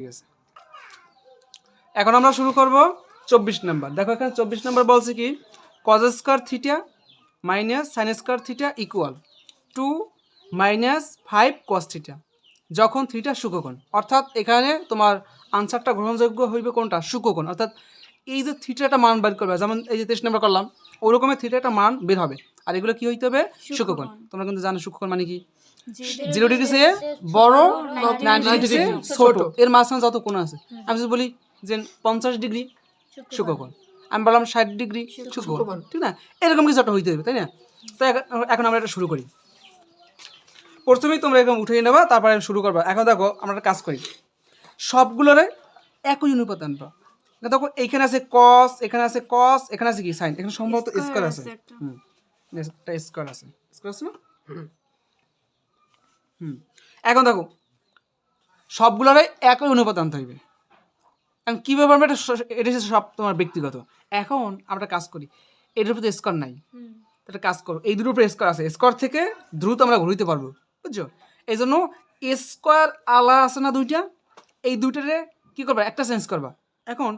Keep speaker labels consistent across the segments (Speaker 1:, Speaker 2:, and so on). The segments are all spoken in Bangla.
Speaker 1: ঠিক আছে। এখন আমরা শুরু করব চব্বিশ নাম্বার। দেখো এখানে চব্বিশ নাম্বার বলছে কি? Cos square theta minus sine square theta equal to minus five cos theta যখন থিটা সুকোণ অর্থাৎ এখানে তোমার আনসারটা গ্রহণযোগ্য হইবে কোনটা? সুকোণ অর্থাৎ এই যে থিটাটা মান বের করবে যেমন এই যে তেইশ নাম্বার করলাম ওরকমের থিটা একটা মান বের হবে। আর এগুলো কি হইতে হবে? সুকোণ তোমরা কিন্তু জানো সুকোণ মানে কি? জিরো ডিগ্রি থেকে বড় নাইনটি ডিগ্রি ছোট। এর মাঝখানে যত কোণ আছে? আমি যদি বলি যে পঞ্চাশ ডিগ্রি সুকোণ আমি বললাম ষাট ডিগ্রি সুকোণ ঠিক না? এরকম কিছু একটা হইতে হবে তাই না? তো এখন- এখন আমরা এটা শুরু করি। প্রথমেই তোমরা এরকম উঠিয়ে নেবা তারপরে শুরু করবা। এখন দেখো আমরা একটা কাজ করি। সবগুলোরে একই অনুপাত আনবা। দেখো এইখানে আছে কস এখানে আছে কস এখানে আছে কি? সাইন এখানে সম্ভবত স্কোয়ার আছে। হুম। একটা স্কোয়ার আছে। স্কোয়ার আছে না? হুম। এখন দেখো সবগুলোরে একই অনুপাত আনতে হইবে। এখন কীভাবে আমরা এটা এটা সব তোমার ব্যক্তিগত। এখন আমরা কাজ করি এটার উপরে স্কোয়ার নাই। একটা কাজ করো এই দুটোর উপরে স্কোয়ার আছে। স্কোয়ার থেকে দ্রুত আমরা ঘুরিতে পারব বুঝছ? এই জন্য স্কোয়ার আলা আছে না দুইটা? এই দুইটারে কী করবা? একটা চেঞ্জ করবা। এখন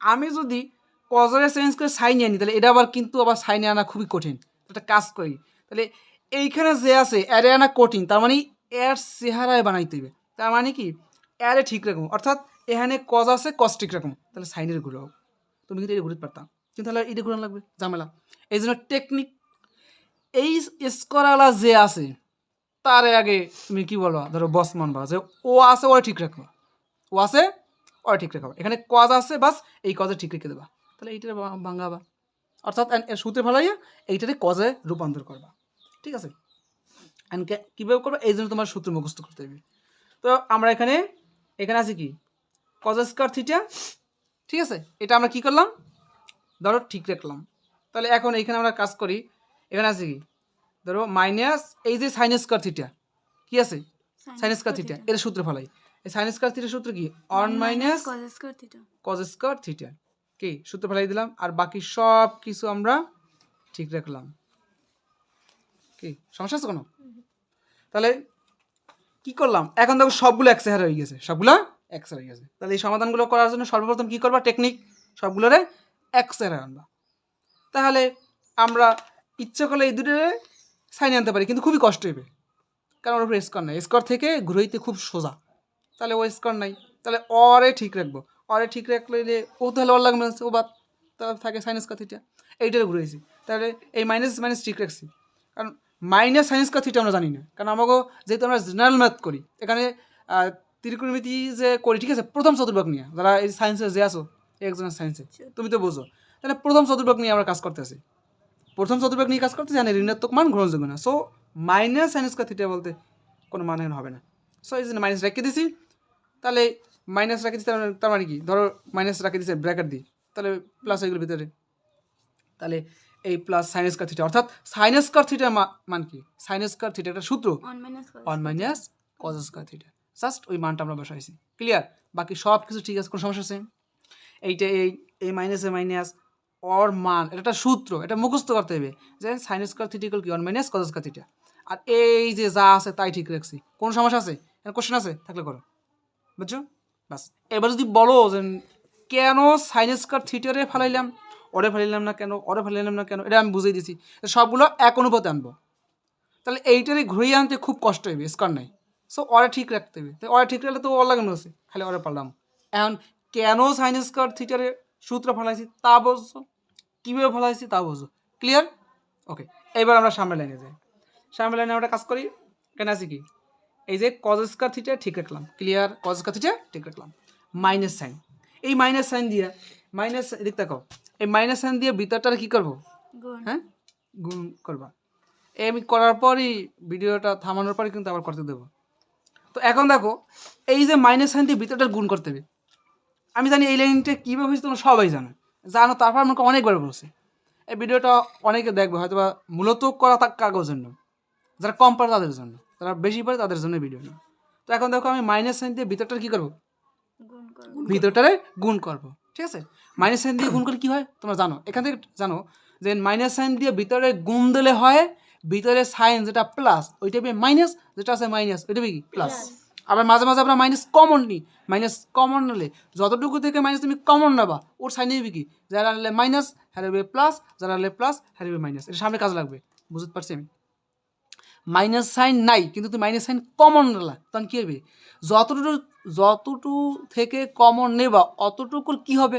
Speaker 1: আমি যদি কজরে চেঞ্জ করে সাইনে আনি তাহলে এটা আবার কিন্তু আবার সাইনে আনা খুবই কঠিন। একটা কাজ করি। তাহলে এইখানে যে আছে অ্যারে আনা কঠিন তার মানে এর চেহারায় বানাইতে হবে তার মানে কি? অ্যারে ঠিক রকম। অর্থাৎ এখানে কজ আছে কজ ঠিক রকম। তাহলে সাইনের ঘুরে হোক তুমি কিন্তু এটা ঘুরতে পারতাম কিন্তু তাহলে এটা ঘুরানো লাগবে, ঝামেলা। এই জন্য টেকনিক এই স্কোয়ারওয়ালা যে আছে, তার আগে তুমি কি বলবা ধরো বস মানবা যে ও আছে ওরা ঠিক রাখবা ও আছে ওরা ঠিক রাখবা এখানে কজ আছে, বাস এই কজে ঠিক রেখে দেবা। তাহলে এইটারে ভাঙাবা। অর্থাৎ এর সূত্রে ভালাইয়া এইটারে কজে রূপান্তর করবা। ঠিক আছে? এন্ড কীভাবে করবা? এই জন্য তোমার সূত্র মুখস্থ করতে হবে। তো আমরা এখানে এখানে আছে কি? কজ স্কোয়ার থিটা ঠিক আছে? এটা আমরা কি করলাম? ধরো ঠিক রাখলাম। তাহলে এখন এইখানে আমরা কাজ করি। এখানে আছে কি? ধরো মাইনাস এই যে সাইন স্কোয়ার থিটা কি আছে? সাইন স্কোয়ার থিটা এর সূত্র ফলাই। এই সাইন স্কোয়ার থিটার সূত্র কি? One minus cos square theta কি? সূত্র ফেলাই দিলাম। আর বাকি সব কিছু আমরা ঠিক রাখলাম। কি? সমস্যা আছে কোনো? তাহলে কি করলাম? এখন দেখো সবগুলো এক হয়ে গেছে। সবগুলো এক হয়ে গেছে। তাহলে এই সমাধানগুলো করার জন্য সর্বপ্রথম কী করবা? টেকনিক সবগুলোরে এক সেরে আনবা। তাহলে আমরা ইচ্ছে করলে এই দুটোরে সাইন আনতে পারি, কিন্তু খুবই কষ্ট হবে। কারণ ওর উপরে স্কোয়ার নাই। স্কোয়ার থেকে ঘুরাইতে খুব সোজা। তাহলে ও স্কোয়ার নাই। তাহলে অরে ঠিক রাখব। অরে ঠিক রাখলে ও তাহলে ওর লাগবে ও বাদ। তাহলে থাকে সাইন স্কোয়ার থিটা এইটারে ঘুরেছি তাহলে এই মাইনাস মাইনাস ঠিক রাখছি। কারণ মাইনাস সাইন স্কোয়ার থিটা আমরা জানি না। কারণ আমাকে যেহেতু আমরা জেনারেল ম্যাথ করি, এখানে ত্রিকোণমিতি যে করি, ঠিক আছে? প্রথম চতুর্ভাগ নিয়ে, যারা এই সায়েন্সে যে আসো একজনের সায়েন্সে তুমি তো বোঝো। তাহলে প্রথম চতুর্ভাগ নিয়ে আমরা কাজ করতে আছি। প্রথম চতুর্ভাগ নিয়ে কাজ করতে জানি ঋণাত্মক মান গ্রহণযোগ্য না। So minus sine square theta বলতে কোনো মানে হবে না। সো এই জন্য মাইনাস রেখে দিছি, তাহলে মাইনাস রাখে দিতে তার মানে কি? ধরো মাইনাস রাখে দিছে ব্র্যাকেট দিই। তাহলে প্লাস এগুলোর ভিতরে। তাহলে এই প্লাস সাইনাস কার থিটা অর্থাৎ সাইনাস কার থিটা মান কি? সাইনাস কার থিটা একটা সূত্র। One minus cos square theta just ওই মানটা আমরা বসাইছি। ক্লিয়ার বাকি সব কিছু ঠিক আছে কোনো সমস্যা আছে? এইটা এই এই মাইনাস এ মাইনাস অর মান এটা একটা সূত্র এটা মুখস্থ করতে হবে। যে সাইন স্কোয়ার থিটা ইকুয়াল কি? One minus cos square theta আর এই যে যা আছে তাই ঠিক রাখছি। কোনো সমস্যা আছে? কোশ্চেন আছে? থাকলে করো। বুঝছ? বাস এবার যদি বলো যে কেন সাইন স্কোয়ার থিটারে ফেলাইলাম? ওরে ফেলাইলাম না কেন, ওরে ফেলাইলাম না কেন, এটা আমি বুঝিয়ে দিছি সবগুলো এক অনুপাতে আনব। তাহলে এইটারে ঘুরিয়ে আনতে খুব কষ্ট হবে, স্কোয়ার নাই। সো ওরা ঠিক রাখতে হবে। তো ওরা ঠিক রাখলে তো ওর লাগানো আছে, খালি ওরা পারলাম এখন কেন সাইন স্কোয়ার থিটারে সূত্র ফেলাইছি তা বুঝছ কীভাবে ফেলাইছি তা বুঝো? ক্লিয়ার ওকে এবার আমরা সামনে লাইনে যাই। সামনে লাইনে আমরা কাজ করি কেন আছে কি? এই যে কজ স্কোয়ার থিটা ঠিক রাখলাম। ক্লিয়ার কজ স্কোয়ার থিটা ঠিক রাখলাম। মাইনাস সাইন এই মাইনাস সাইন দিয়ে মাইনাস এদিক তাকাও। এই মাইনাস সাইন দিয়ে ভিতরটা কি করব? হ্যাঁ? গুণ করবা। এই আমি করার পরই ভিডিওটা থামানোর পরে কিন্তু আবার করতে দেবো। তো এখন দেখো এই যে মাইনাস সাইন দিয়ে ভিতরটা গুণ করতে হবে আমি জানি এই লাইনটা কীভাবে হয়েছে তোমরা সবাই জানো। জানো তারপর আমাকে অনেকবার বলছে। এই ভিডিওটা অনেকে দেখবে হয়তো বা মূলত করা তার কাগজ জন্য যারা কম পারে তাদের জন্য যারা বেশি পারে তাদের জন্য ভিডিও না। তো এখন দেখো আমি মাইনাস সাইন দিয়ে ভিতরটা কী করব? ভিতরটারে গুণ করব। ঠিক আছে? মাইনাস সাইন দিয়ে গুণ করলে কী হয়? তোমরা জানো। এখান থেকে জানো যে মাইনাস সাইন দিয়ে ভিতরে গুণ দিলে হয় ভিতরে সাইন যেটা প্লাস ওইটা মাইনাস যেটা আছে মাইনাস ওইটা কি? প্লাস আবার মাঝে মাঝে আমরা মাইনাস কমন নিই। মাইনাস কমন নিলে যতটুকু থেকে মাইনাস তুমি কমন নেবা ওর সাইন নিবি কি? যারা নিলে মাইনাস হারিবে প্লাস যারা নিলে প্লাস হারিবে মাইনাস এটা সামনে কাজ লাগবে বুঝতে পারছি আমি? মাইনাস সাইন নাই কিন্তু তুমি মাইনাস সাইন কমন নিলা তখন কী হবে? যতটুকু যতটুকু থেকে কমন নেবা অতটুকুর কি হবে?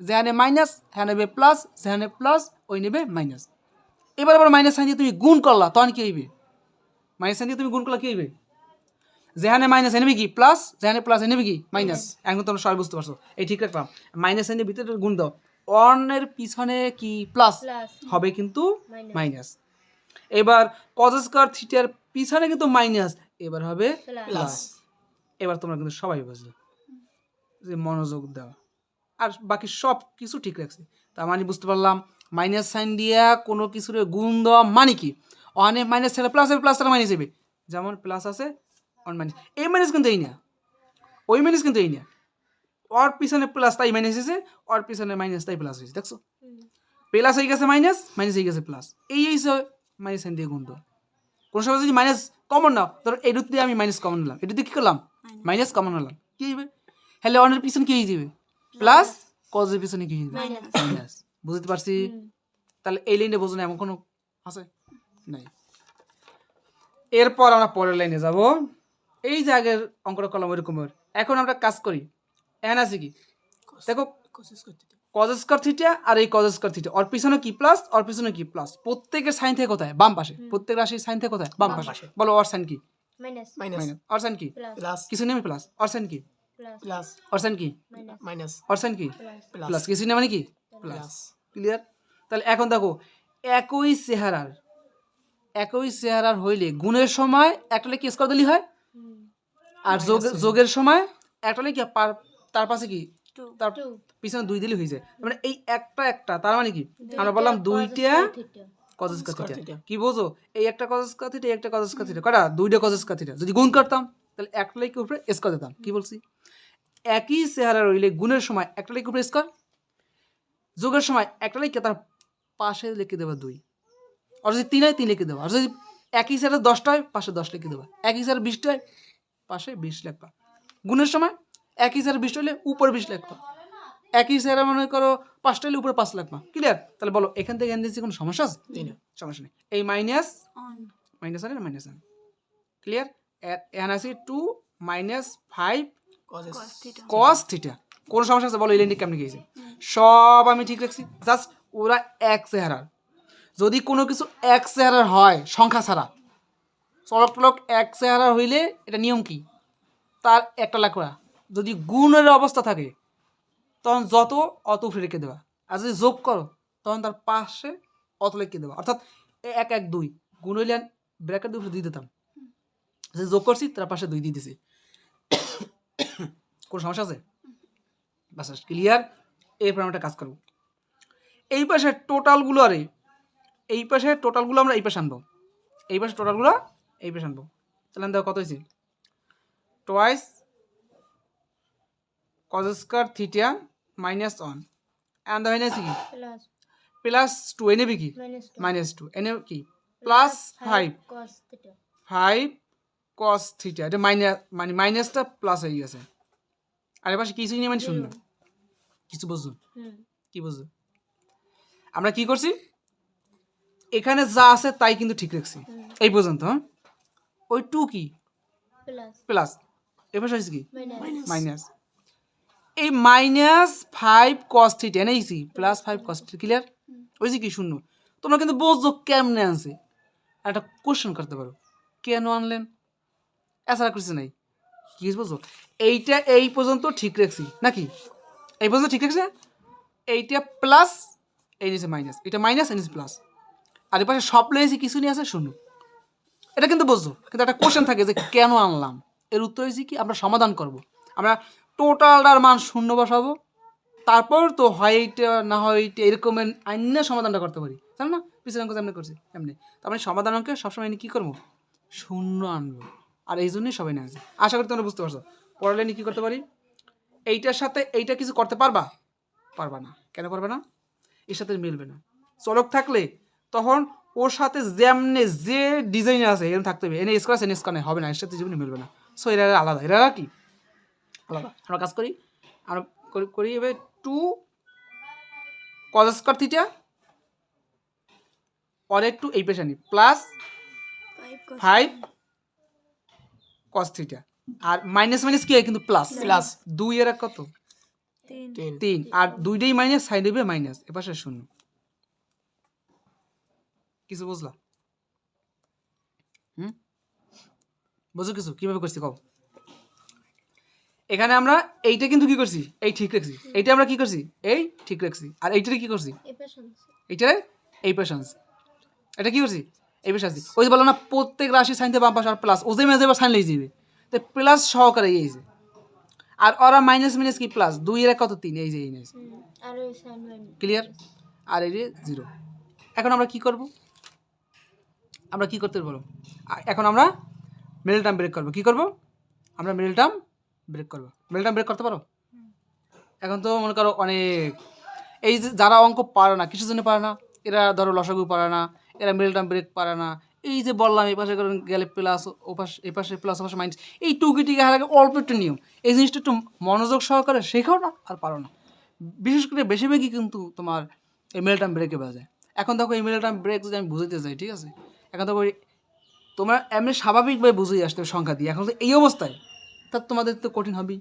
Speaker 1: যেখানে মাইনাস হ্যাঁ নেবে প্লাস যেখানে প্লাস ওই নেবে মাইনাস এবার আবার মাইনাস সাইন দিয়ে তুমি গুণ করলা তখন কী হইবে? মাইনাস সাইন দিয়ে তুমি গুণ করলা কী হইবে? যেখানে মাইনাস এনেবে কি? প্লাস যেখানে প্লাস এনেবে কি? মাইনাস এখন তোমরা সবাই বুঝতে পারছ এই ঠিক রাখলাম। মাইনাস এনে ভিতরে গুণ দাও। অনের পিছনে কি? প্লাস হবে কিন্তু
Speaker 2: মাইনাস
Speaker 1: এবার কজ স্কোয়ার থিটার পিছনে কিন্তু মাইনাস এবার হবে
Speaker 2: প্লাস
Speaker 1: এবার তোমরা কিন্তু সবাই বুঝলে যে মনোযোগ দেওয়া আর বাকি সব কিছু ঠিক রাখছে। তার মানে বুঝতে পারলাম মাইনাস সাইন দিয়া কোনো কিছুর গুণ দেওয়া মানে কি? অনে মাইনাস ছাড়া প্লাস হবে প্লাস ছাড়া মাইনাস হবে যেমন প্লাস আছে অন মাইনাস এই মাইনাস কিন্তু এই না। ওই মাইনাস কিন্তু এই না। ওর পিছনে প্লাস তাই মাইনাস হয়েছে ওর পিছনে মাইনাস তাই প্লাস হয়েছে। দেখছ? প্লাস হয়ে গেছে মাইনাস মাইনাস হয়ে গেছে প্লাস এই হিসাবে মাইনাস সাইন দিয়ে গুণ দাও কোনো সময় যদি মাইনাস কমন নাও ধরো এই রুট দিয়ে আমি মাইনাস কমন নিলাম। এটা দিয়ে কী করলাম? মাইনাস কমন নিলাম। কী হইবে? হলে অনের পিছনে কী হয়ে যাবে? প্লাস কজের পিছনে কী হয়ে যাবে?
Speaker 2: মাইনাস
Speaker 1: বুঝতে পারছি? তাহলে এই লাইনে বোঝো না এমন কোনো আছে? নাই। এরপর আমরা পরের লাইনে যাব। এই যে আগের অঙ্কটা করলাম ওইরকমের এখন আমরা কাজ করি। এন আছে কি? দেখো। কজ স্কোয়ার থিটা আর এই কজ স্কোয়ার থিটা ওর পিছনে কি প্লাস ওর পিছনে কি প্লাস প্রত্যেকের সাইন থেকে কোথায়? বাম পাশে। প্রত্যেক রাশির সাইন থেকে কোথায়? বাম পাশে। বলো ওর সাইন কি?
Speaker 2: মাইনাস
Speaker 3: মাইনাস
Speaker 1: ওর সাইন কি?
Speaker 2: প্লাস
Speaker 1: কিছু নেই প্লাস ওর সাইন কি?
Speaker 2: প্লাস
Speaker 3: প্লাস
Speaker 1: ওর সাইন কি?
Speaker 2: মাইনাস
Speaker 3: মাইনাস
Speaker 1: ওর সাইন কি?
Speaker 2: প্লাস
Speaker 1: কিছু নেই মানে কি? প্লাস ক্লিয়ার তাহলে এখন দেখো একই চেহারার একই চেহারার হইলে গুণের সময় একটা লেখি স্কোয়ার দিলেই হয়? আর যোগ যোগের সময় একটা কি তার পাশে কি? তার পিছনে দুই দিলে হয়ে যায় মানে এই একটা একটা তার মানে কি? আমরা বললাম দুইটা কজ স্কোয়ার
Speaker 3: Square
Speaker 1: কি বোঝো? এই একটা কজ স্কোয়ার থিটা এই একটা কজ স্কোয়ার থিটা কটা দুইটা কজ স্কোয়ার থিটা যদি গুণ করতাম তাহলে একটা লেখের উপরে স্কোয়ার দিতাম। কি বলছি? একই চেহারা রইলে গুণের সময় একটা লেখের উপরে স্কোয়ার যোগের সময় একটা লেখে তার পাশে লিখে দেবা দুই। আর যদি তিন হয় তিন লিখে দেবা। আর যদি একই চেহারা দশটা হয় পাশে দশ লিখে দেবা। একই চেহারা বিশটা হয় পাশে বিশ লিখবা। গুণের সময় একই চেহারা বিশটা হলে উপরে বিশ লিখবা একই চেহারা মনে করো পাঁচটা হলে উপরে পাঁচ লিখবা ক্লিয়ার তাহলে বলো এখান থেকে এখান থেকে কোনো সমস্যা আছে? সমস্যা নেই। এই মাইনাস মাইনাস আর মাইনাস আনে ক্লিয়ার এখানে আছে two minus five
Speaker 3: cos
Speaker 1: cos theta কোন সমস্যা আছে? বলো লাইনটি কেমন গিয়েছে? সব আমি ঠিক রাখছি। জাস্ট ওরা এক চেহারার যদি কোনো কিছু এক চেহারার হয় সংখ্যা ছাড়া চলক টলক এক চেহারার হইলে এটা নিয়ম কি? তার একটা লাখরা যদি গুণের অবস্থা থাকে, তখন যত অত উঠে রেখে দেওয়া আর যদি যোগ করো, তখন তার পাশে অত লিখে দেওয়া অর্থাৎ এক এক দুই, গুণ হইলে ব্র্যাকেট দুটো দিয়ে দিতাম। যে যোগ করছি, তার পাশে দুই দিয়ে দিছি। কোনো সমস্যা আছে? বাস ক্লিয়ার এরপর আমরা কাজ করব। এই পাশে টোটালগুলো আরে, এই পাশে টোটালগুলো আমরা এই পাশে আনব। এই পাশে টোটালগুলো এই পাশে আনব। তাহলে দেখো কত হয়েছে? Twice cos square theta minus one. And the minus কি?
Speaker 2: প্লাস
Speaker 1: টু এনে কি?
Speaker 2: মাইনাস টু
Speaker 1: এনে কি? Plus five five cos theta এটা মাইনাস মানে মাইনাসটা প্লাস হয়ে গেছে। আর এবার কিছুই নেই মানে শূন্য? কিছু
Speaker 2: হুম।
Speaker 1: কি বুঝছ? আমরা কি করছি? এখানে যা আছে তাই কিন্তু ঠিক রাখছি। এই পর্যন্ত হ্যাঁ? ওই টু কি?
Speaker 2: প্লাস
Speaker 1: প্লাস এবার হয়েছে কি?
Speaker 2: মাইনাস
Speaker 1: মাইনাস এই মাইনাস ফাইভ কস থিটা এনেছি plus five cos theta clear ওই যে কি শূন্য? তোমরা কিন্তু বুঝছ কেমনে আনছে। একটা কোশ্চেন করতে পারো। কেন আনলেন? এছাড়া কিছু নাই। কি বুঝছ এইটা এই পর্যন্ত ঠিক রাখছি নাকি? এই পর্যন্ত ঠিক রাখছি? এইটা প্লাস এই নিচে মাইনাস এটা মাইনাস এই নিচে প্লাস আর এপাশে সব লেগেছি কিছু নিয়ে আছে শূন্য। এটা কিন্তু বুঝছ কিন্তু একটা কোশ্চেন থাকে যে কেন আনলাম? এর উত্তর হয়েছে কি আমরা সমাধান করব। আমরা টোটালটার মান শূন্য বসাবো। তারপর তো হয় এইটা না হয় এইটা এরকমের আইন্য সমাধানটা করতে পারি। জানো না? পিছনে অঙ্ক যেমনি করছি এমনি তার মানে সমাধান অঙ্কে সবসময় আমি কী করব? শূন্য আনব। আর এই জন্যই সবাই নেওয়া আশা করি তোমরা বুঝতে পারছ। পড়ালে কী করতে পারি? এইটার সাথে এইটা কিছু করতে পারবা? পারবা না। কেন পারবে না? এর সাথে মিলবে না। চলক থাকলে তখন ওর সাথে যেমনে যে ডিজাইন আছে, এরকম থাকতে হবে। এনে স্কোয়ার এনে স্কোয়ার হবে না। এর সাথে জীবনে মিলবে না। সো এরা আলাদা। এরা কি? আলাদা আমরা কাজ করি। আমরা করি- এবার টু কজ স্কোয়ার থিটা পরে একটু এই পেশা নিই প্লাস ফাইভ কস থিটা আর মাইনাস মাইনাস কি হয়? কিন্তু প্লাস প্লাস দুই এর কত?
Speaker 2: তিন।
Speaker 1: তিন। আর দুইটাই মাইনাস সাইড হবে মাইনাস এপাশে শূন্য। কিছু বুঝলা? হুম? বুঝো কিছু? কীভাবে করছি কও? এখানে আমরা এইটা কিন্তু কি করছি? এই ঠিক রাখছি। এইটা আমরা কি করছি? এই ঠিক রাখছি। আর এইটারে কি করছি? এইটারে এই পাশে আনছি। এটা কি করছি? এই পাশে ওই যে বলো না প্রত্যেক রাশি সাইনতে বাম পাশে আর প্লাস ওজে মেজে এবার সাইন লেগে যাবে তো প্লাস সহকারে এই যে। আর ওরা মাইনাস মাইনাস কি প্লাস দুই এর কত? তিন। এই যে এই নিয়েছে ক্লিয়ার আর এই যে জিরো এখন আমরা কি করব? আমরা কি করতে আ- এখন আমরা মিডল টার্ম ব্রেক করব। কি করব? আমরা মিডল টার্ম ব্রেক করব। টার্ম ব্রেক করতে পারো? এখন তো মনে করো অনেক এই যে যারা অঙ্ক পারে না কিছু জন্য পারে না? এরা ধরো লসাগু পারে না এরা মিডল ব্রেক পারে না। এই যে বললাম এই পাশে করে গেলে প্লাস ও পাশে এই পাশে প্লাস ও পাশে মাইনাস এই টুকি টিকে হারাকে অল্প একটু নিয়ম এই জিনিসটা একটু মনোযোগ সহকারে শেখাও না আর পারো না। বিশেষ করে বেশিরভাগই কিন্তু তোমার এই মিডল ব্রেকে বাজায় এখন দেখো এই মিডল ব্রেক যদি আমি বুঝাইতে যাই ঠিক আছে? এখন দেখো তোমরা এমনি স্বাভাবিকভাবে বুঝেই আসতে সংখ্যা দিয়ে। এখন তো এই অবস্থায় তা তোমাদের তো কঠিন হবেই।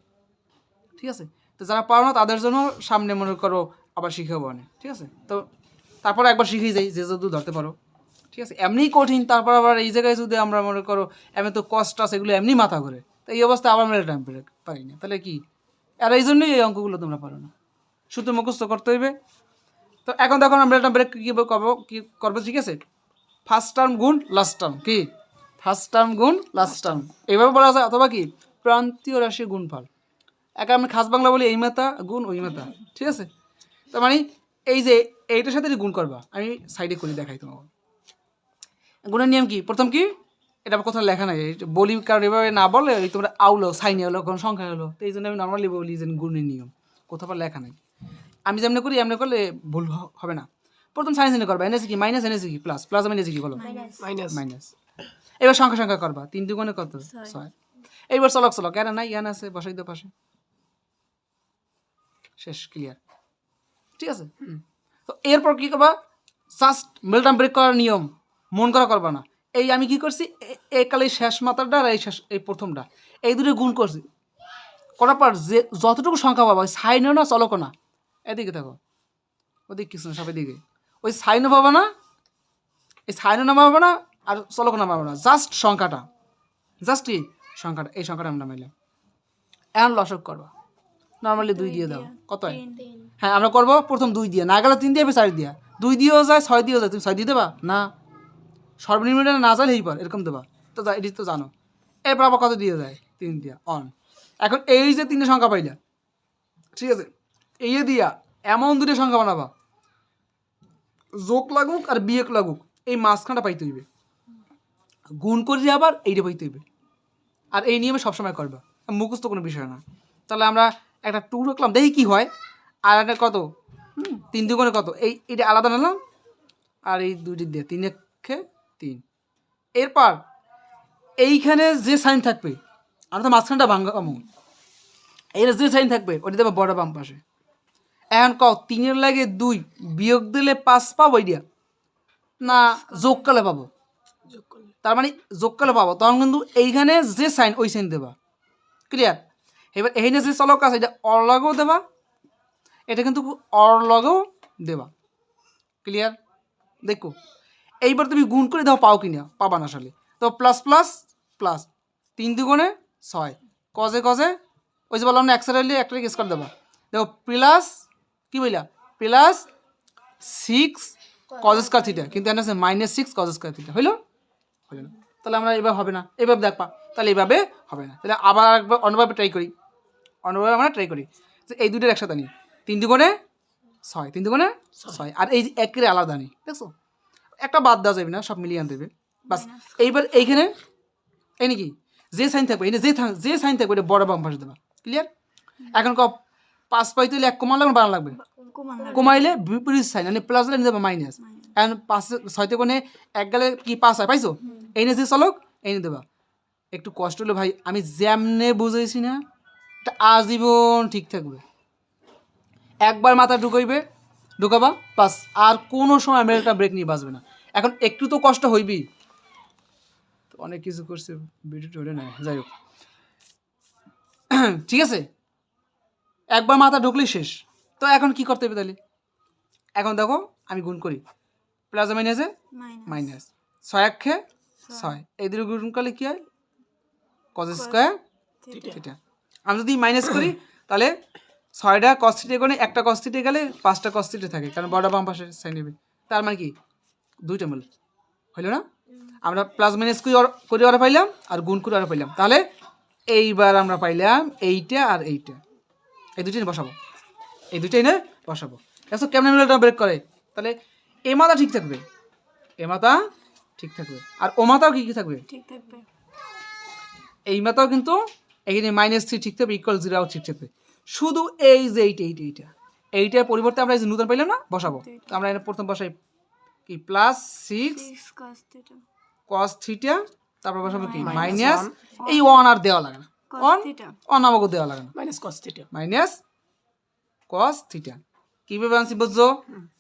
Speaker 1: ঠিক আছে? তো যারা পারো না, তাদের জন্য সামনে মনে করো আবার শিখাবো অনেক ঠিক আছে? তো তারপরে একবার শিখেই যাই, যে যদি ধরতে পারো। ঠিক আছে? এমনিই কঠিন, তারপর আবার এই জায়গায় যদি আমরা মনে করো এমনি তো কষ্ট আছে এগুলো এমনি মাথা করে তো এই অবস্থায় আবার মেরে টাইম পারি না। তাহলে কি? আর এই জন্যই এই অঙ্কগুলো তোমরা পারো না। শুধু মুখস্থ করতে হইবে। তো এখন দেখো আমরা মেরে ব্রেক কী করব কী করব, ঠিক আছে? ফার্স্ট টার্ম গুণ লাস্ট টার্ম কি? ফার্স্ট টার্ম গুণ লাস্ট টার্ম এইভাবে বলা যায়, অথবা কি? প্রান্তীয় রাশির গুণফল। একে আমি খাস বাংলা বলি এই মাতা গুণ ওই মাতা। ঠিক আছে? তার মানে এই যে এইটার সাথে গুণ করবা আমি সাইডে করে দেখাই তোমাকে। গুণের নিয়ম কি? প্রথম কি? এটা কোথাও লেখা নাই। বলি কারণ এভাবে না বলে তোমরা আউলো সাইনে হলো কোন সংখ্যা হলো। তো এই জন্য আমি নর্মালি বলি যে গুণের নিয়ম। কোথাও আবার লেখা নাই। আমি যেমনি করি এমনি করলে ভুল হ- হবে না। প্রথম সাইন্স এনে করবা? এনেছে কি মাইনাস এনেছে কি? প্লাস প্লাস মাইনাস কি বলো?
Speaker 2: মাইনাস
Speaker 1: মাইনাস এবার সংখ্যা সংখ্যা করবা। তিন দুগুণে কত? ছয়। এইবার চলক চলক কেন নাই জ্ঞান আছে বসাই দাও পাশে। শেষ ক্লিয়ার ঠিক আছে? তো এরপর কি করবা? জাস্ট মেলটাম ব্রেক করার নিয়ম মন করা করবা না। এই আমি কি করছি? এই কালে শেষ মাথাটা আর এই শেষ এই প্রথমটা। এই দুটো গুণ করছি। করার পর যে যতটুকু সংখ্যা পাবা ওই সাইনও না চলকও না। এদিকে দেখো। ওদিকে কিছু না সব এদিকে। ওই সাইনও পাবা না এই সাইনও নামাবো না আর চলকও নামাবো না। জাস্ট সংখ্যাটা। জাস্ট কি? সংখ্যাটা এই সংখ্যাটা আমরা নামাইলাম এখন লসক করবা। নর্মালি দুই দিয়ে দাও। কত হয়? হ্যাঁ আমরা করব প্রথম দুই দিয়ে। না গেলে তিন দিয়ে চার দিয়া। দুই দিয়েও যায় ছয় দিয়েও যায়। তুমি ছয় দিয়ে দেবা? না। সর্বনিম্নটা না যায় এই পর এরকম দেবা। তো যা- এটি তো জানো। এরপর আবার কত দিয়ে যায়? তিন দিয়া অন এখন এই যে তিনটে সংখ্যা পাইলা ঠিক আছে? এই দিয়া এমন দুটো সংখ্যা বানাবা। যোগ লাগুক আর বিয়োগ লাগুক এই মাঝখানটা পাইতে হইবে। গুণ করে আবার এইটা পাইতে হইবে। আর এই নিয়মে সবসময় করবা। মুখস্থ কোনো বিষয় না। তাহলে আমরা একটা টু রাখলাম দেখি কি হয়। আর একটা কত? তিন দুগুণে কত? এই, এটা আলাদা নিলাম। আর এই দুইটি দিয়ে তিন একে তিন। এরপর এইখানে যে সাইন থাকবে, আমরা তো মাঝখানটা ভাঙ্গা কামু এর যে সাইন থাকবে ওটা দেবো বড় বাম পাশে এখন ক তিনের লাগে দুই, বিয়োগ দিলে পাঁচ পাবো দিয়া না যোগ কালে পাবো। তার মানে যোগকালে পাবো। তখন কিন্তু এইখানে যে সাইন ওই সাইন দেবা। ক্লিয়ার এবার এইখানে যে চলক আছে, এটা অর দেবা। এটা কিন্তু অর লগেও দেবা। ক্লিয়ার দেখো, এইবার তুমি গুণ করে দাও পাও কিনা, পাবা না আসলে। তো প্লাস প্লাস প্লাস তিন দুগুণে ছয়। কজে কজে ওই যে বললাম না একসাথে একটা স্কোয়ার দেবা। দেখো প্লাস কি বললা? Plus six cos square theta কিন্তু এখানে আছে minus six cos square theta হইল? হলো না। তাহলে আমরা এবার হবে না। এভাবে দেখবা তাহলে এইভাবে হবে না। তাহলে আবার একবার অন্যভাবে ট্রাই করি। অন্যভাবে আমরা ট্রাই করি। যে এই দুটোর একসাথে নিই। তিন দুগুণে ছয় তিন দুগুণে ছয়। আর এই যে একের আলাদা নেই দেখছ? একটা বাদ দেওয়া যাবে না সব মিলিয়ে আনতে হবে। বাস এইবার এইখানে এই নাকি? যে সাইন থাকবে এটা যে যে সাইন থাকবে এটা বড় বাম পাশে দেবা। ক্লিয়ার এখন ক পাঁচ পাই তুলে এক কমা লাগবে লাগবে। কমাইলে বিপরীত সাইন মানে প্লাস লাইন যাবে মাইনাস এখন পাঁচ ছয়তে কোণে এক গেলে কি পাঁচ হয় পাইছো? এই যে চলক এই নে দেবা। একটু কষ্ট হলো ভাই আমি যেমনে বুঝেছি না আজীবন ঠিক থাকবে। একবার মাথা ঢুকাইবে ঢুকাবা বাস আর কোনো সময় মেলটা ব্রেক নিয়ে বাঁচবে না। এখন একটু তো কষ্ট হইবি তো অনেক কিছু করছে ভিডিওটা হলে না যাই হোক। ঠিক আছে? একবার মাথা ঢুকলেই শেষ। তো এখন কি করতে হবে তাহলে? এখন দেখো আমি গুণ করি। প্লাস মাইনাসে
Speaker 3: মাইনাস
Speaker 1: মাইনাস ছয় এক ছয়। এই দুটো গুণ করলে কি হয়? কজ স্কোয়ার থিটা আমি যদি মাইনাস করি তাহলে ছয়টা কস থিটে করে একটা কস থিটে গেলে পাঁচটা কস থিটে থাকে কারণ বড় বাম পাশে সাইন নেবে তার মানে কি? দুইটা মূল। হইল না? আমরা প্লাস মাইনাস করে করে ওরা পাইলাম আর গুণ করে ওরা পাইলাম। তাহলে এইবার আমরা পাইলাম এইটা আর এইটা। এই দুটি দুটোই বসাবো। এই দুটোই না বসাবো। দেখো কেমন মিলটা ব্রেক করে। তাহলে এ মাথা ঠিক থাকবে। এ মাথা ঠিক থাকবে। আর ও মাথাও কি কি থাকবে?
Speaker 3: ঠিক থাকবে।
Speaker 1: এই মাথাও কিন্তু এখানে মাইনাস থ্রি ঠিক থাকবে ইকুয়াল জিরো ঠিক থাকবে। শুধু এই যে এইটা এইটা এইটা। এইটার পরিবর্তে আমরা এই যে নতুন পাইলাম না বসাবো। তো আমরা এখানে প্রথম বসাই কি প্লাস সিক্স
Speaker 3: কস
Speaker 1: থ্রিটা তারপর বসাবো কি মাইনাস এই ওয়ান আর দেওয়া লাগে না। অন অন আমাকে দেওয়া লাগে না।
Speaker 2: Minus cos theta
Speaker 1: minus cos theta কীভাবে আনছি বুঝছ?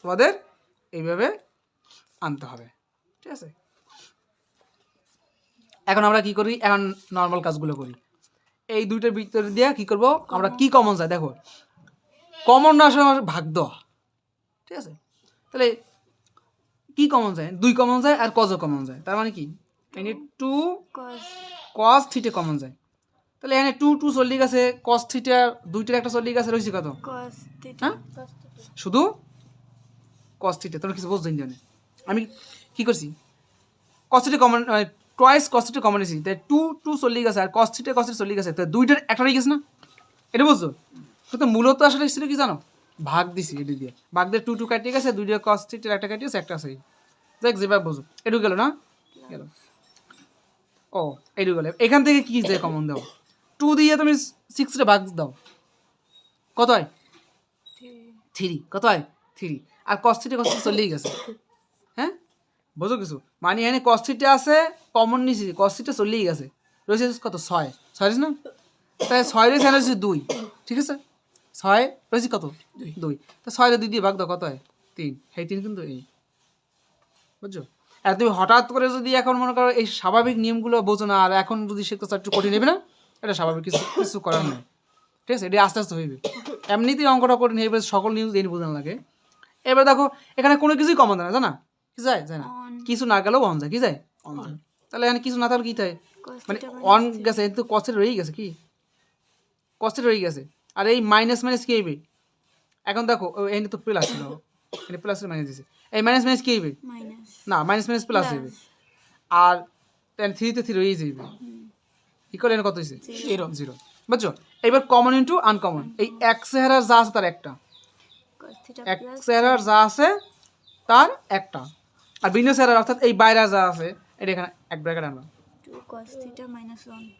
Speaker 1: তোমাদের এইভাবে আনতে হবে। ঠিক আছে? এখন আমরা কি করি? এখন নর্মাল কাজগুলো করি। এই দুইটার ভিতরে দিয়ে কি করব? আমরা কি কমন যায় দেখো কমন না আসলে ভাগ দেওয়া। ঠিক আছে? তাহলে কি কমন যায় দুই কমন যায় আর কজ কমন যায় তার মানে কি? টু
Speaker 3: কস
Speaker 1: থিটে কমন যায় তাহলে এখানে টু টু চল্লিশ গেছে কস থিটা দুইটার একটা চল্লিশ গেছে রয়েছে কত? হ্যাঁ? শুধু? কস থিটা তোমরা কিছু বুঝতে জানে। আমি কি করছি? Cos theta common twice cos theta common এসেছি তাই টু টু চল্লিশ গেছে আর কস থিটা কস থিটা চল্লিশ গেছে তাই দুইটার একটা রয়ে গেছে না? এটা বুঝছ কিন্তু মূলত আসলে ছিল কি জানো? ভাগ দিছি এটা দিয়ে। ভাগ দিয়ে টু টু কাটিয়ে গেছে দুইটা কস থিটার একটা কাটিয়ে গেছে একটা আছে। দেখ যেভাবে বুঝো। এটু গেল না? গেল। ও এটু গেল। এখান থেকে কি যায় কমন দাও টু দিয়ে তুমি সিক্সটা ভাগ দাও। কত হয়? থ্রি কত হয়? থ্রি আর কস্থিটা কস্থিটা চলেই গেছে। হ্যাঁ? বোঝো কিছু? মানে এখানে কস্থিটা আছে কমন নিছি কস্থিটা চলেই গেছে। রয়েছে কত? ছয়। ছয় না? তাই ছয় রয়েছে এখানে রয়েছে দুই। ঠিক আছে? ছয় রয়েছে কত?
Speaker 2: দুই।
Speaker 1: তো ছয় দুই দিয়ে ভাগ দাও কত হয়? তিন। এই তিন কিন্তু এই। বুঝছ? আর তুমি হঠাৎ করে যদি এখন মনে করো এই স্বাভাবিক নিয়মগুলো বোঝো না আর এখন যদি শিখতে চাও একটু কঠিন নেবে না এটা স্বাভাবিক কিছু কিছু করার নেই। ঠিক আছে? এটা আস্তে আস্তে হইবে এমনিতেই অঙ্কটা কঠিন হইবে সকল নিউজ এই বোঝানো লাগে। এবার দেখো এখানে কোনো কিছুই কমন যায় না জানা? কি যায়? যায় না। কিছু না গেলেও অন যায় কি যায়? অন যায়। তাহলে এখানে কিছু না থাকলে কি থাকে মানে অন গেছে কিন্তু কষ্টের রয়েই গেছে কি? কষ্টের রয়ে গেছে। আর এই মাইনাস মাইনাস কি হইবে? এখন দেখো এখানে তো প্লাস ছিল। এখানে প্লাস মাইনাস দিছে। এই মাইনাস মাইনাস কি হইবে? না মাইনাস মাইনাস প্লাস হইবে। আর থ্রিতে থ্রি রয়েই যাইবে। ইকুয়াল এখানে কত হয়েছে?
Speaker 2: জিরো
Speaker 1: জিরো বুঝছ? এবার কমন ইন্টু আনকমন এই এক চেহারার যা আছে তার একটা। এক চেহারার যা আছে তার একটা। আর ভিন্ন চেহারার অর্থাৎ এই বাইরে যা আছে এটা এখানে এক bracket
Speaker 3: one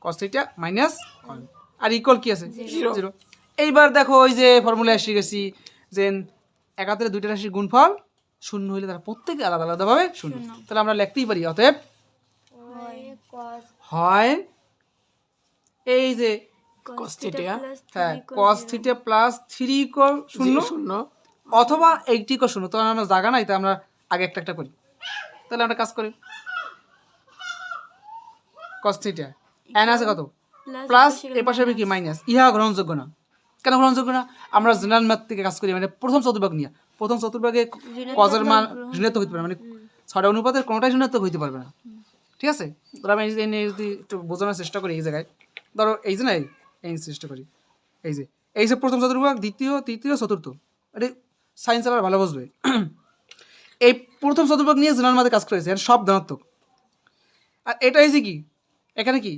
Speaker 1: cos theta minus one আর ইকুয়াল কি আছে. জিরো এইবার দেখো ওই যে ফর্মুলা এসে গেছি যে একাত্তরে দুইটা রাশির গুণফল শূন্য হইলে তারা প্রত্যেকে আলাদা আলাদাভাবে শূন্য। তাহলে আমরা লিখতেই পারি অতএব হয় এই যে
Speaker 2: theta
Speaker 3: থিটা
Speaker 1: হ্যাঁ cos theta plus three equal শূন্য?
Speaker 2: শূন্য।
Speaker 1: অথবা এইটি ইকুয়াল শূন্য? তো আমরা জায়গা নাই তাই আমরা আগে একটা একটা করি। তাহলে আমরা কাজ করি। কস থিটা এন আছে কত? প্লাস এ পাশে কি? মাইনাস ইহা গ্রহণযোগ্য না। কেন গ্রহণযোগ্য না? আমরা জেনারেল ম্যাথ থেকে কাজ করি মানে প্রথম চতুর্ভাগ নিয়ে। প্রথম চতুর্ভাগে কজের মান ঋণাত্মক হইতে পারে মানে ছটা অনুপাতের কোনোটাই ঋণাত্মক হইতে পারবে না। ঠিক আছে? ধরো আমি এই নিয়ে যদি একটু বোঝানোর চেষ্টা করি এই জায়গায়। ধরো এই যে না এই চেষ্টা করি। এই যে এই যে প্রথম চতুর্ভাগ দ্বিতীয় তৃতীয় চতুর্থ। এটা সায়েন্স আবার ভালো বুঝবে। এই প্রথম চতুর্ভাগ নিয়ে জেনারেল ম্যাথে কাজ করেছে সব ধনাত্মক। আর এটা হয়েছে কি? এখানে কি?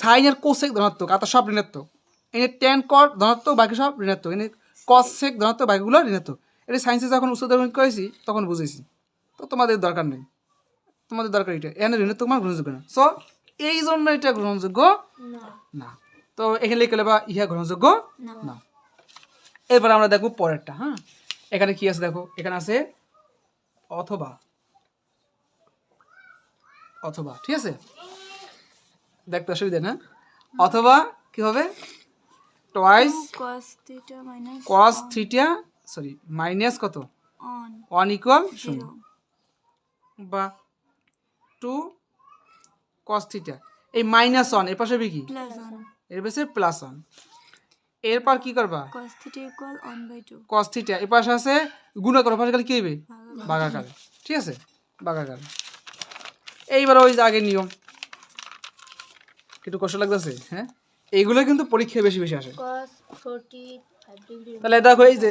Speaker 1: সাইন আর কোসেক ধনাত্মক আর তার সব ঋণাত্মক। এনে টেন কট ধনাত্মক বাকি সব ঋণাত্মক। এনে কসেক ধনাত্মক বাকিগুলো ঋণাত্মক। এটা সায়েন্সে যখন উচ্চতর করেছি তখন বুঝেছি। তো তোমাদের দরকার নেই। তোমাদের দরকার এটা এখানে ঋণাত্মক মান গ্রহণযোগ্য না। সো এই জন্য এটা গ্রহণযোগ্য না। তো এখানে লিখে বা ইহা গ্রহণযোগ্য
Speaker 3: না।
Speaker 1: এরপর আমরা দেখব পরেরটা হ্যাঁ? এখানে কি আছে দেখো? এখানে আছে অথবা। অথবা ঠিক আছে? দেখতে অসুবিধা না। অথবা কি হবে? Twice
Speaker 3: cos theta
Speaker 1: sorry minus কত?
Speaker 3: অন
Speaker 1: ওয়ান ইকুয়াল শূন্য। বা টু কস থিটা এই মাইনাস ওয়ানের পাশে হবে কি?
Speaker 3: প্লাস অন
Speaker 1: এর পাশে প্লাস ওয়ান এরপর কি করবা?
Speaker 3: Cos theta equal one by two
Speaker 1: cos theta এর পাশে আছে গুণাকার পাশে গেলে কি হবে? বাগাকারে ঠিক আছে? বাগাকারে এইবার ওই যে আগের নিয়ম। একটু কষ্ট লাগতেছে হ্যাঁ? এইগুলো কিন্তু পরীক্ষায় বেশি বেশি আসে।
Speaker 4: Cos 45 ডিগ্রি
Speaker 1: তাহলে দেখো এই যে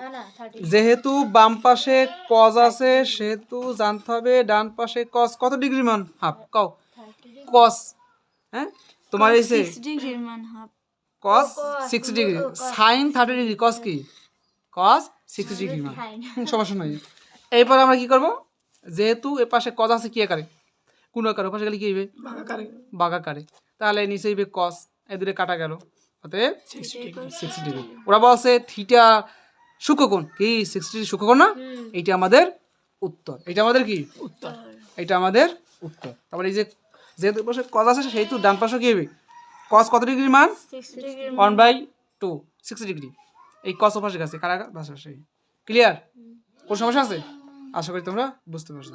Speaker 4: না না 30
Speaker 1: যেহেতু বাম পাশে কজ আছে সেহেতু জানতে হবে ডান পাশে কস কত ডিগ্রি মান হাফ কও।
Speaker 4: 30
Speaker 1: কস হ্যাঁ? তোমার এই যে
Speaker 3: সিক্স মান
Speaker 1: degree sine thirty degree cos কি? কস সিক্স ডিগ্রি মান। সমস্যা নাই। এরপর আমরা কি করব? যেহেতু এ পাশে কজ আছে কি আকারে? কোন আকারে? ও পাশে গেলে কি হইবে?
Speaker 2: বাগাকারে
Speaker 1: বাগাকারে তাহলে নিচে হইবে কস এ দূরে কাটা গেল। অতএব
Speaker 2: সিক্সটি ডিগ্রি
Speaker 1: ওরা বলছে থিটা সূক্ষ্মকোণ কি? সিক্সটি ডিগ্রি সূক্ষ্মকোণ না? এইটা আমাদের উত্তর। এটা আমাদের কি?
Speaker 2: উত্তর।
Speaker 1: এটা আমাদের উত্তর। তারপরে এই যে যেহেতু পাশে কজ আছে সেহেতু ডান পাশে কি হবে? কস কত ডিগ্রি মান? One by two sixty degree এই কস পাশে গেছে। কারা সেই ক্লিয়ার কোন সমস্যা আছে? আশা করি তোমরা বুঝতে পারছ।